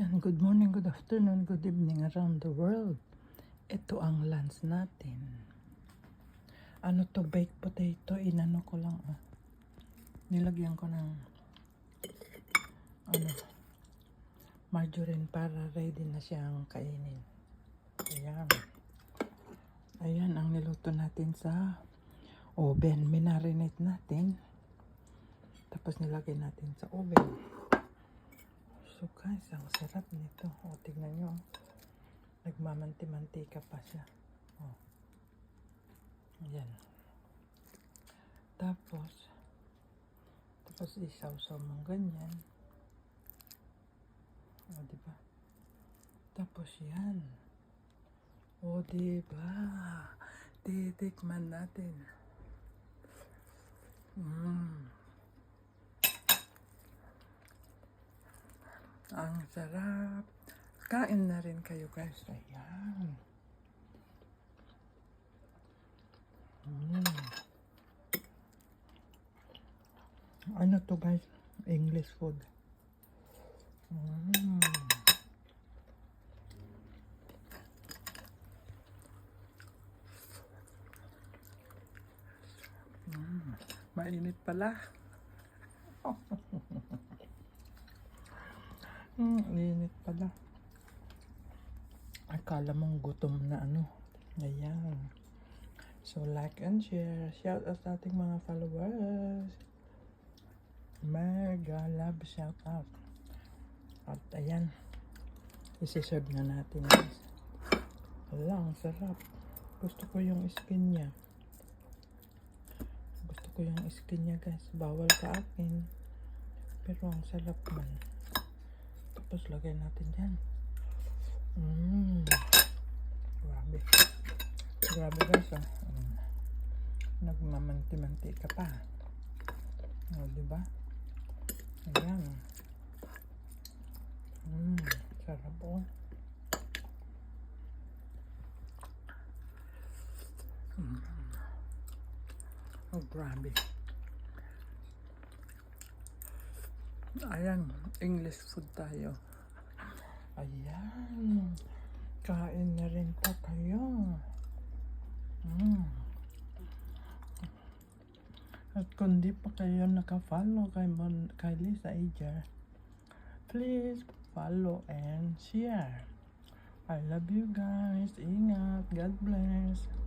Yan, good morning, good afternoon, good evening around the world. Ito ang lunch natin. Ano to, baked potato, inano ko lang ah. Nilagyan ko ng ano, margarine para ready na siyang kainin. Ayan. Ayan ang niluto natin sa oven. Minarinate natin. Tapos nilagay natin sa oven. So guys, ang sarap nito. O, tignan nyo. Nagmamanti-mantika pa siya. O. Ayan. Tapos, tapos isaw-saw mong ganyan. O, diba? Tapos yan. O, diba? Titikman natin. Mmm. Ang sarap. Kain na rin kayo guys. Ayan. Mm. Ano to guys? English food. Mm. Mm. Mainit pala. Hmm, init pala. Akala mong gutom na ano. Ayan. So, like and share. Shout out sa ating mga followers. Mega love shout out. At ayan. Isiserve na natin guys. Wala, ang sarap. Gusto ko yung skin niya. Gusto ko yung skin niya guys. Bawal ka akin. Pero ang sarap man. Tapos lagay natin dyan. Mmm. Grabe. Grabe guys ah. Mm. Nagmamanti-manti ka pa. O, diba? Ayan. Mmm. Sarap oh. Mm. Oh, grabe. Ayan, English food tayo. Ayan. Kain na rin po kayo. Mm. At kung di pa kayo nakafollow kay, Mon kay Lisa Ager, please follow and share. I love you guys. Ingat. God bless.